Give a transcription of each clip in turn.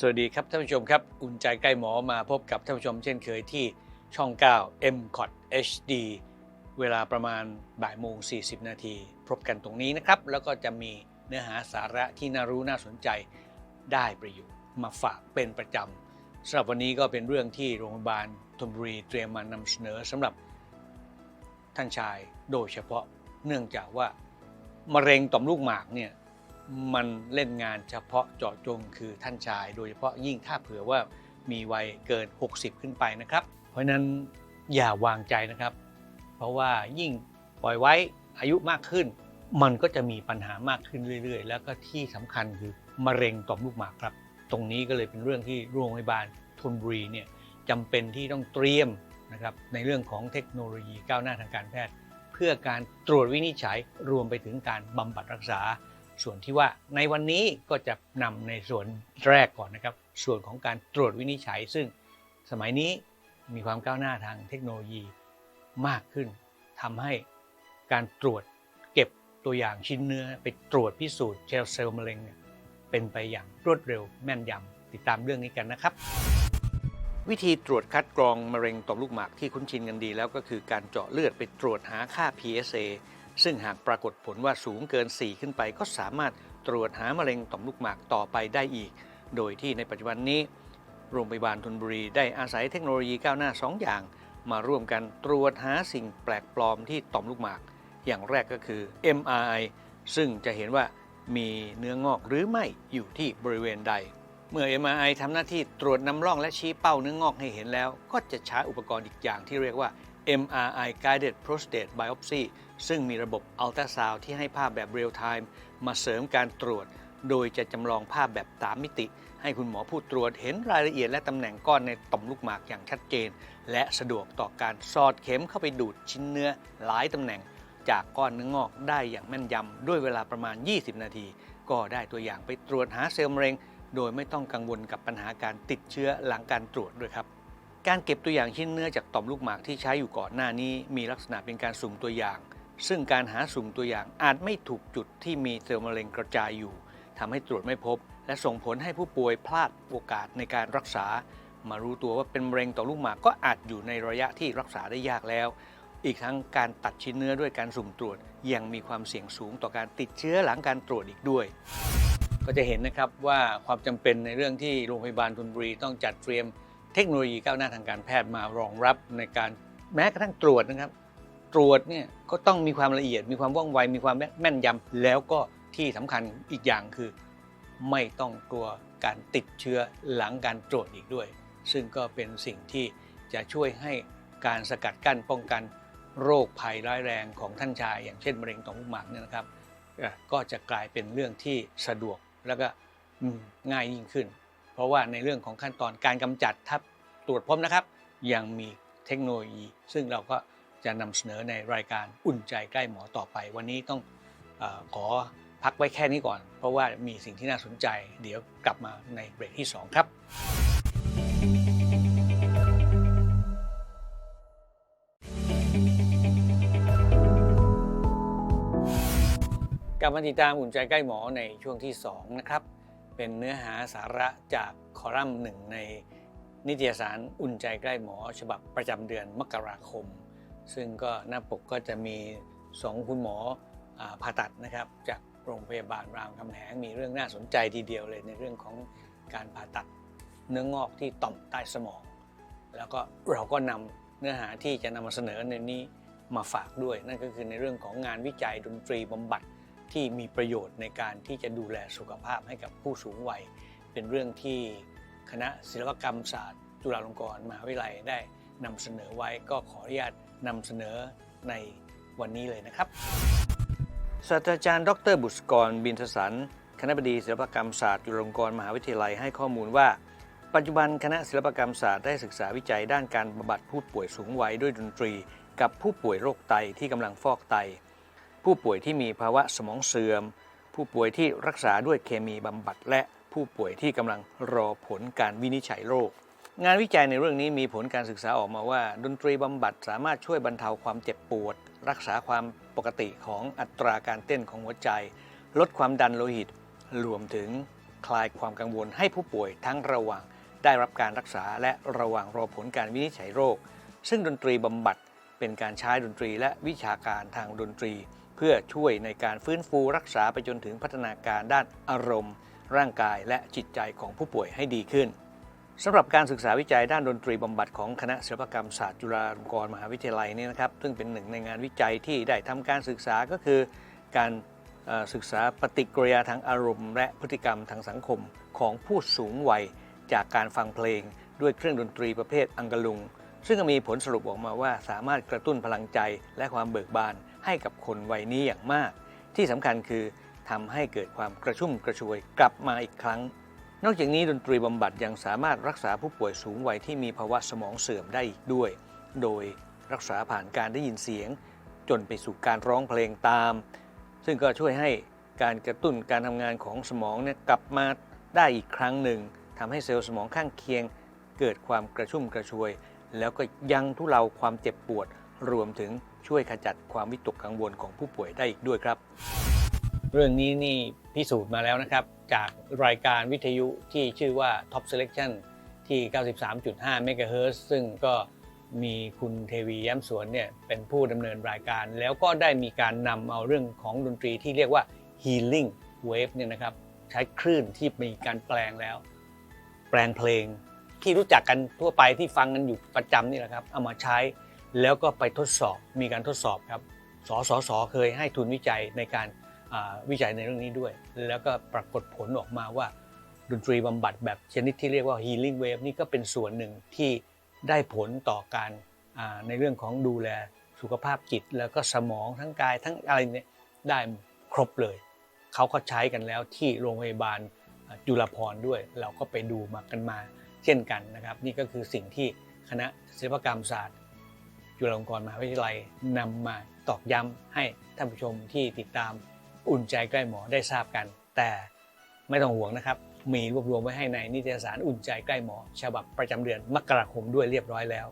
สวัสดีครับท่านผู้ชมครับ อุ่นใจใกล้หมอมาพบกับท่านผู้ชมเช่นเคยที่ช่อง 9 m c o t HD เวลาประมาณบ่ายโมง 40 นาทีพบกันตรงนี้นะครับ แล้วก็จะมีเนื้อหาสาระที่น่ารู้น่าสนใจได้ประโยชน์มาฝากเป็นประจำสำหรับวันนี้ก็เป็นเรื่องที่โรงพยาบาลธนบุรีเตรียมมานำเสนอสำหรับท่านชายโดยเฉพาะเนื่องจากว่ามะเร็งต่อมลูกหมากเนี่ย มันเล่นงานเฉพาะเจาะจงคือท่านชาย โดยเฉพาะยิ่งถ้าเผื่อว่ามีวัยเกิน 60 ขึ้นไปนะครับ เพราะนั้นอย่าวางใจนะครับ เพราะว่ายิ่งปล่อยไว้อายุมากขึ้น มันก็จะมีปัญหามากขึ้นเรื่อย ๆ แล้วก็ที่สำคัญคือมะเร็งต่อมลูกหมากครับ ตรงนี้ก็เลยเป็นเรื่องที่โรงพยาบาลธนบุรีเนี่ยจำเป็นที่ต้องเตรียมนะครับในเรื่องของเทคโนโลยีก้าวหน้าทางการแพทย์ เพื่อการตรวจวินิจฉัยรวมไปถึงการบำบัดรักษา ส่วนที่ว่าในวันนี้ก็จะนำในส่วนแรกก่อนนะครับ ส่วนของการตรวจวินิจฉัย ซึ่งสมัยนี้มีความก้าวหน้าทางเทคโนโลยีมากขึ้นทำให้การตรวจเก็บตัวอย่างชิ้นเนื้อ ไปตรวจพิสูจน์เซลล์มะเร็งเนี่ยเป็นไปอย่างรวดเร็วแม่นยำติดตามเรื่องนี้กันนะครับ วิธีตรวจคัดกรองมะเร็งต่อมลูกหมากที่คุ้นชินกันดีแล้วก็คือการเจาะเลือดไปตรวจหาค่า PSA ซึ่งหากปรากฏผลว่าสูงเกิน 4 ขึ้นไป ก็สามารถตรวจหามะเร็งต่อมลูกหมากต่อไปได้อีก โดยที่ในปัจจุบันนี้ โรงพยาบาลธนบุรีได้อาศัยเทคโนโลยีก้าวหน้า 2 อย่าง มาร่วมกันตรวจหาสิ่งแปลกปลอมที่ต่อมลูกหมาก อย่างแรกก็คือ MRI ซึ่งจะเห็นว่ามีเนื้องอกหรือไม่อยู่ที่บริเวณใด เมื่อ MRI ทำหน้าที่ตรวจนำร่องและชี้เป้าเนื้องอกให้เห็นแล้ว ก็จะใช้อุปกรณ์อีกอย่างที่เรียกว่า MRI Guided Prostate Biopsy ซึ่งมีระบบอัลตราซาวด์ที่ให้ภาพแบบเรียลไทม์มาเสริมการตรวจ โดยจะจำลองภาพแบบสามมิติ ให้คุณหมอผู้ตรวจเห็นรายละเอียดและตำแหน่งก้อนในต่อมลูกหมากอย่างชัดเจน และสะดวกต่อการสอดเข็มเข้าไปดูดชิ้นเนื้อหลายตำแหน่ง จากก้อนเนื้องอกได้อย่างแม่นยำด้วยเวลาประมาณ 20 นาที ก็ได้ตัวอย่างไปตรวจหาเซลล์มะเร็ง โดยไม่ต้องกังวลกับปัญหาการติดเชื้อหลังการตรวจด้วยครับ การเก็บตัวอย่างชิ้นเนื้อจากต่อมลูกหมากที่ใช้อยู่ก่อนหน้านี้ มีลักษณะเป็นการสุ่มตัวอย่าง ซึ่งการหาสุ่มตัวอย่างอาจไม่ถูกจุดที่มีเซลล์มะเร็งกระจายอยู่ทำให้ตรวจไม่พบ และส่งผลให้ผู้ป่วยพลาดโอกาสในการรักษา มารู้ตัวว่าเป็นมะเร็งต่อลูกหมากก็อาจอยู่ในระยะที่รักษาได้ยากแล้ว อีกทั้งการตัดชิ้นเนื้อด้วยการสุ่มตรวจ ยังมีความเสี่ยงสูงต่อการติดเชื้อหลังการตรวจอีกด้วยก็จะเห็นนะครับว่าความจำเป็นในเรื่องที่โรงพยาบาลธนบุรีต้องจัดเตรียม เทคโนโลยีก้าวหน้าทางการแพทย์มารองรับในการแม้กระทั่งตรวจนะครับ ตรวจเนี่ยก็ต้องมีความละเอียด มีความว่องไว มีความแม่นยำแล้วก็ที่สำคัญอีกอย่างคือ ไม่ต้องกลัวการติดเชื้อหลังการตรวจอีกด้วย ซึ่งก็เป็นสิ่งที่จะช่วยให้การสกัดกั้นป้องกันโรคภัยร้ายแรงของท่านชาย อย่างเช่นมะเร็งต่อมลูกหมากเนี่ยนะครับ ก็จะกลายเป็นเรื่องที่สะดวกแล้วก็ง่ายยิ่งขึ้น เพราะว่าในเรื่องของขั้นตอนการกำจัดถ้าตรวจพบนะครับ ยังมีเทคโนโลยี ซึ่งเราก็จะนำเสนอในรายการอุ่นใจใกล้หมอต่อไป วันนี้ต้องอขอพักไว้แค่นี้ก่อน เพราะว่ามีสิ่งที่น่าสนใจ เดี๋ยวกลับมาในเบรกที่ 2 ครับกลับมาติดตามอุ่นใจใกล้หมอในช่วงที่ 2 นะครับ เป็นเนื้อหาสาระจากคอลัมน์หนึ่งในนิตยสารอุ่นใจใกล้หมอ ฉบับประจำเดือนมกราคม ซึ่งก็หน้าปกก็จะมี2คุณหมอผ่าตัดนะครับจากโรงพยาบาลรามคำแหงมีเรื่องน่าสนใจทีเดียวเลยในเรื่องของการผ่าตัดเนื้องอกที่ต่อมใต้สมอง แล้วก็เราก็นำเนื้อหาที่จะนำมาเสนอในนี้มาฝากด้วย นั่นก็คือในเรื่องของงานวิจัยดนตรีบำบัด ที่มีประโยชน์ในการที่จะดูแลสุขภาพให้กับผู้สูงวัย เป็นเรื่องที่คณะศิลปกรรมศาสตร์ จุฬาลงกรณ์มหาวิทยาลัยได้นำเสนอไว้ก็ขออนุญาตนำเสนอในวันนี้เลยนะครับศาสตราจารย์ ดร บุษกร บินทสัน คณะบดีศิลปกรรมศาสตร์จุฬาลงกรณ์มหาวิทยาลัยให้ข้อมูลว่า ปัจจุบันคณะศิลปกรรมศาสตร์ได้ศึกษาวิจัยด้านการบำบัดผู้ป่วยสูงวัยด้วยดนตรี กับผู้ป่วยโรคไตที่กำลังฟอกไต ผู้ป่วยที่มีภาวะสมองเสื่อม ผู้ป่วยที่รักษาด้วยเคมีบำบัด และผู้ป่วยที่กำลังรอผลการวินิจฉัยโรค งานวิจัยในเรื่องนี้มีผลการศึกษาออกมาว่า ดนตรีบำบัดสามารถช่วยบรรเทาความเจ็บปวด รักษาความปกติของอัตราการเต้นของหัวใจ ลดความดันโลหิต รวมถึงคลายความกังวลให้ผู้ป่วยทั้งระหว่างได้รับการรักษาและระหว่างรอผลการวินิจฉัยโรค ซึ่งดนตรีบำบัดเป็นการใช้ดนตรีและวิชาการทางดนตรี เพื่อช่วยในการฟื้นฟูรักษาไปจนถึงพัฒนาการด้านอารมณ์ ร่างกายและจิตใจของผู้ป่วยให้ดีขึ้นสำหรับการศึกษาวิจัยด้านดนตรีบำบัดของคณะศิลปกรรมศาสตร์จุฬาลงกรณ์มหาวิทยาลัยนี่นะครับ ซึ่งเป็นหนึ่งในงานวิจัยที่ได้ทำการศึกษาก็คือ การศึกษาปฏิกิริยาทางอารมณ์ และพฤติกรรมทางสังคมของผู้สูงวัย จากการฟังเพลง ด้วยเครื่องดนตรีประเภทอังกะลุง ซึ่งมีผลสรุปออกมาว่าสามารถกระตุ้นพลังใจและความเบิกบาน ให้กับคนวัยนี้อย่างมาก ที่สำคัญคือทำให้เกิดความกระชุ่มกระชวยกลับมาอีกครั้ง นอกจากนี้ดนตรีบำบัดยังสามารถรักษาผู้ป่วยสูงวัยที่มีภาวะสมองเสื่อมได้อีกด้วย โดยรักษาผ่านการได้ยินเสียง จนไปสู่การร้องเพลงตาม ซึ่งก็ช่วยให้การกระตุ้นการทำงานของสมองเนี่ยกลับมาได้อีกครั้งหนึ่งทำให้เซลล์สมองข้างเคียง เกิดความกระชุ่มกระชวย แล้วก็ยังทุเลาความเจ็บปวดรวมถึง ช่วยขจัดความวิตกกังวลของผู้ป่วยได้อีกด้วยครับ เรื่องนี้นี่พิสูจน์มาแล้วนะครับ จากรายการวิทยุที่ชื่อว่า Top Selection ที่ 93.5 เมกะเฮิร์ซึ่งก็มีคุณเทวีแย้มสวนเนี่ยเป็นผู้ดำเนินรายการ แล้วก็ได้มีการนำเอาเรื่องของดนตรีที่เรียกว่า Healing Wave เนี่ยนะครับใช้คลื่นที่มีการแปลงแล้ว แปลงเพลงที่รู้จักกันทั่วไปที่ฟังกันอยู่ประจำนี่แหละครับ เอามาใช้ แล้วก็ไปทดสอบมีการทดสอบครับสสสเคยให้ทุนวิจัยในการวิจัยในเรื่องนี้ด้วย แล้วก็ปรากฏผลออกมาว่าดนตรีบำบัดแบบชนิดที่เรียกว่า healing wave นี่ก็เป็นส่วนหนึ่งที่ได้ผลต่อการในเรื่องของดูแลสุขภาพจิต แล้วก็สมองทั้งกายทั้งอะไรเนี่ยได้ครบเลย เขาก็ใช้กันแล้วที่โรงพยาบาลจุฬาภรณ์ด้วย เราก็ไปดูมากันมาเช่นกันนะครับ นี่ก็คือสิ่งที่คณะศิลปกรรมศาสตร์ จุฬาลงกรณ์มหาวิทยาลัยนำมาตอกย้ำให้ท่านผู้ชมที่ติดตามอุ่นใจใกล้หมอได้ทราบกัน แต่ไม่ต้องห่วงนะครับ มีรวบรวมไว้ให้ในนิตยสารอุ่นใจใกล้หมอ ฉบับประจำเดือนมกราคมด้วยเรียบร้อยแล้ว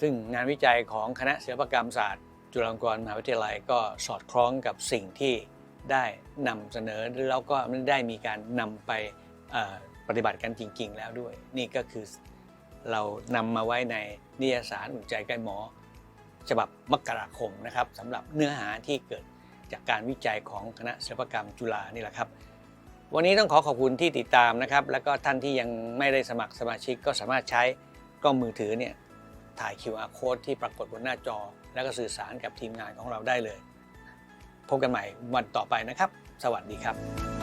ซึ่งงานวิจัยของคณะศิลปกรรมศาสตร์ จุฬาลงกรณ์มหาวิทยาลัยก็สอดคล้องกับสิ่งที่ได้นำเสนอแล้วก็ได้มีการนำไปปฏิบัติกันจริง ๆ แล้วด้วย นี่ก็คือเรานำมาไว้ในนิตยสารอุ่นใจใกล้หมอ ฉบับมกราคมนะครับสำหรับเนื้อหาที่เกิดจากการวิจัยของคณะศิลปกรรมจุฬานี่แหละครับ วันนี้ต้องขอขอบคุณที่ติดตามนะครับ แล้วก็ท่านที่ยังไม่ได้สมัครสมาชิกก็สามารถใช้กล้องมือถือเนี่ยถ่าย QR code ที่ปรากฏบนหน้าจอ แล้วก็สื่อสารกับทีมงานของเราได้เลย พบกันใหม่วันต่อไปนะครับ สวัสดีครับ